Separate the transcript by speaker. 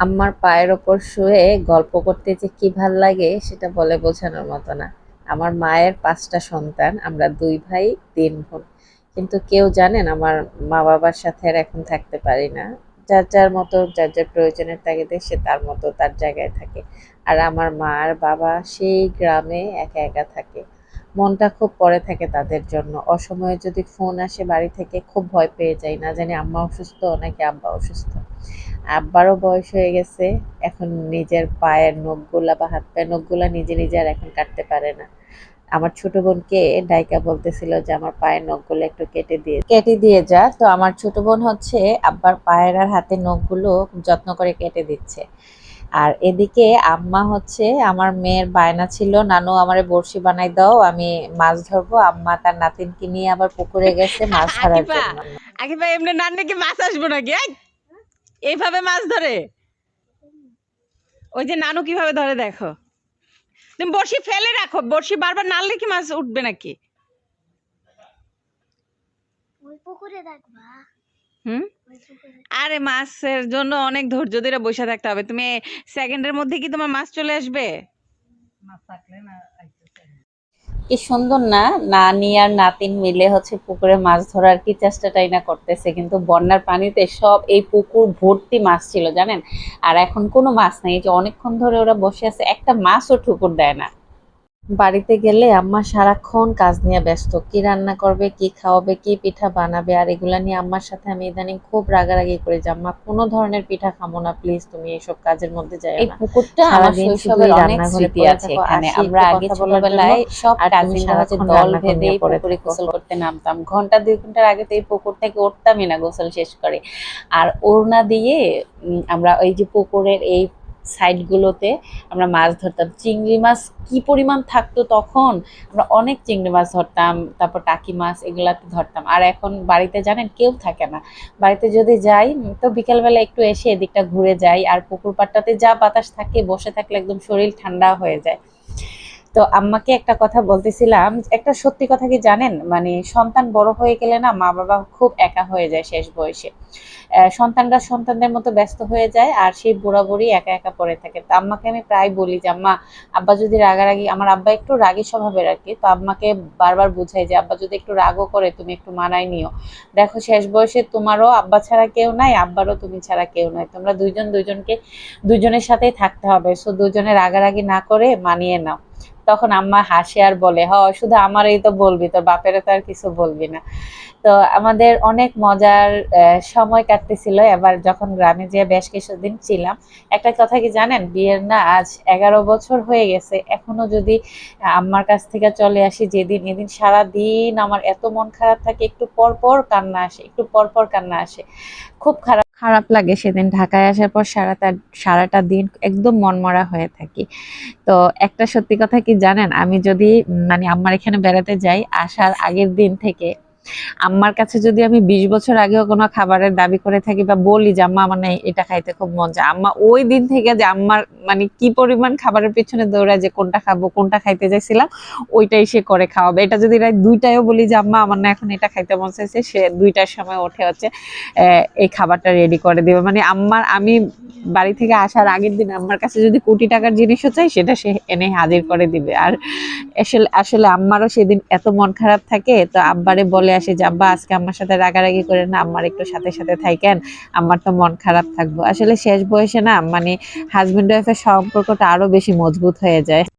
Speaker 1: আম্মার পায়ের ওপর শুয়ে গল্প করতে যে কি ভালো লাগে, সেটা বলে বোঝানোর মতো না। আমার মায়ের পাঁচটা সন্তান, আমরা দুই ভাই, তিন বোন। কিন্তু কেউ জানেন, আমার মা বাবার সাথে আর এখন থাকতে পারি না। যার যার মতো, যার যার প্রয়োজনের তাগিদে সে তার মতো, তার জায়গায় থাকে। আর আমার মা আর বাবা সেই গ্রামে একা একা থাকে। মনটা খুব পড়ে থাকে তাদের জন্য। অসময়ে যদি ফোন আসে বাড়ি থেকে, খুব ভয় পেয়ে যাই। না জানি আম্মা অসুস্থ, নাকি আব্বা অসুস্থ। আব্বারও বয়স হয়ে গেছে এখন নিজের পায়ের নখগুলা বা হাত পায়ের নখগুলা নিজে নিজে আর এখন কাটতে পারে না। আমার ছোট বোনকে ডাইকা বলতেছিল যে আমার পায়ের নখগুলো একটু কেটে দিয়ে কেটে দিয়ে যা। তো আমার ছোট বোন হচ্ছে আব্বার পায়ের আর হাতের নখগুলো যত্ন করে কেটে দিচ্ছে। আর এদিকে আম্মা হচ্ছে আমার মেয়ের বায়না ছিল নানু আমারে বড়শি বানাই দাও আমি মাছ ধরবো। আম্মা তার নাতিনকে নিয়ে আবার পুকুরে গেছে মাছ ধরার জন্য।
Speaker 2: আগে ভাই এমনি নান নাকি মাছ আসব নাকি? এই? এইভাবে মাছ ধরে? ওই যে নানু কীভাবে ধরে দেখো। তুমি বড়শি ফেলে রাখো বড়শি বারবার নাড়লে কি মাছ উঠবে নাকি?
Speaker 3: ওই পুকুরে দেখবা।
Speaker 2: হুম? আরে মাছের জন্য অনেক ধৈর্য ধরে বসে থাকতে হবে। তুমি সেকেন্ডের মধ্যে কি তোমার মাছ চলে আসবে?
Speaker 1: কি সুন্দর না? নানি আর নাতিন মিলে হচ্ছে পুকুরে মাছ ধরার কি চেষ্টাটাই না করতেছে। কিন্তু বন্যার পানিতে সব এই পুকুর ভর্তি মাছ ছিল, জানেন? আর এখন কোনো মাছ নেই যে অনেকক্ষণ ধরে ওরা বসে আছে, একটা মাছও ঠুকুর দেয় না। বাড়িতে গেলে আম্মা সারাক্ষণ কাজ নিয়ে ব্যস্ত। কি রান্না করবে কি খাওয়াবে কি পিঠা বানাবে আর এগুলা নিয়ে আম্মার সাথে আমি ইদানিং খুব রাগারাগি করে যে আম্মা কোনো ধরনের পিঠা খাব না প্লিজ তুমি এইসব কাজের মধ্যে যাই
Speaker 4: এই পুকুরটা আমার শৈশবের অনেক স্মৃতি আছে এখানে। আমরা আগে ছোটবেলায় সব কাজিনরা হচ্ছে দল ভেদে পুকুরে গোসল করতে নামতাম। ঘণ্টা দুই ঘণ্টার আগে তো এই পুকুর থেকে উঠতামই না গোসল শেষ করে। আর ওড়না দিয়ে আমরা ওই যে পুকুরের এই সাইডগুলোতে আমরা মাছ ধরতাম। চিংড়ি মাছ কি পরিমাণ থাকতো তখন? আমরা অনেক চিংড়ি মাছ ধরতাম, তারপর টাকি মাছ এগুলাতে ধরতাম। আর এখন বাড়িতে জানেন কেউ থাকে না। বাড়িতে যদি যাই, তো বিকালবেলা একটু এসে এদিকটা ঘুরে যাই। আর পুকুর পাড়টাতে যা বাতাস থাকে, বসে থাকলে একদম শরীর ঠান্ডা হয়ে যায়। তো আম্মাকে একটা কথা বলতেছিলাম, একটা সত্যি কথা কি জানেন? মানে সন্তান বড় হয়ে গেলে না মা বাবা খুব একা হয়ে যায় শেষ বয়সে। সন্তানরা সন্তানদের মতো ব্যস্ত হয়ে যায় আর সেই বুড়া বুড়ি একা একা পড়ে থাকে। তো আম্মাকে আমি প্রায় বলি যে, আম্মা, আব্বা যদি রাগারাগি, আমার আব্বা একটু রাগী স্বভাবের আর কি, তো আম্মাকে বারবার বুঝাই যে, আব্বা যদি একটু রাগও করে, তুমি একটু মানায় নিও। দেখো, শেষ বয়সে তোমারও আব্বা ছাড়া কেউ নাই, আব্বারও তুমি ছাড়া কেউ নাই। তোমরা দুইজন দুইজনকে, দুইজনের সাথেই থাকতে হবে। সো দুজনে রাগারাগি না করে মানিয়ে নাও। তখন আম্মা হাসে আর বলে, হ, শুধু আমারই তো বলবি, তোর বাপের তো আর কিছু বলবি না। তো আমাদের অনেক মজার সময় কাটতেছিল। এবার যখন গ্রামে যেয়ে বেশ কিছুদিন ছিলাম, একটা কথা কি জানেন? বিয়ের না আজ এগারো বছর হয়ে গেছে। এখনও যদি আম্মার কাছ থেকে চলে আসি যেদিন এদিন সারা দিন আমার এত মন খারাপ থাকে, একটু পর পর কান্না আসে, একটু পর পর কান্না আসে। খুব খারাপ খারাপ লাগে সেদিন। ঢাকায় আসার পর সারাটা সারাটা দিন একদম মনমরা হয়ে থাকি। তো একটা সত্যি কথা কি জানেন? আমি যদি মানে আমার এখানে বেড়াতে যাই, আসার আগের দিন থেকে আম্মার কাছে যদি আমি বিশ বছর আগেও কোনো খাবারের দাবি করে থাকি বা বলি যে, আম্মা আমার না এটা খাইতে খুব মন চায়। আম্মা ওই দিন থেকে যে, আম্মার মানে কি পরিমাণ খাবারের পিছনে দৌড়ায় যে, কোনটা খাব, কোনটা খাইতে চাইছিলাম, ওইটাই সে করে খাওয়াবে। এটা যদি রাত দুইটায়ও বলি যে, আম্মা, আমার না এখন এটা খাইতে মন চাইছে। সে দুইটার সময় ওঠে হচ্ছে এই খাবারটা রেডি করে দিবে। মানে আম্মার, আমি বাড়ি থেকে আসার আগের দিন আমার কাছে যদি কোটি টাকার জিনিসও চাই, সেটা সে এনে হাজির করে দিবে। আর আসলে আসলে আম্মারও সেদিন এত মন খারাপ থাকে, তো আব্বারে বলে আসে যে, আব্বা, আজকে আমার সাথে রাগারাগি করে না আমার একটু সাথে সাথে থাকেন আমার তো মন খারাপ থাকব। আসলে শেষ বয়সে না মানে হাজবেন্ড ওয়াইফের সম্পর্কটা আরও বেশি মজবুত হয়ে যায়।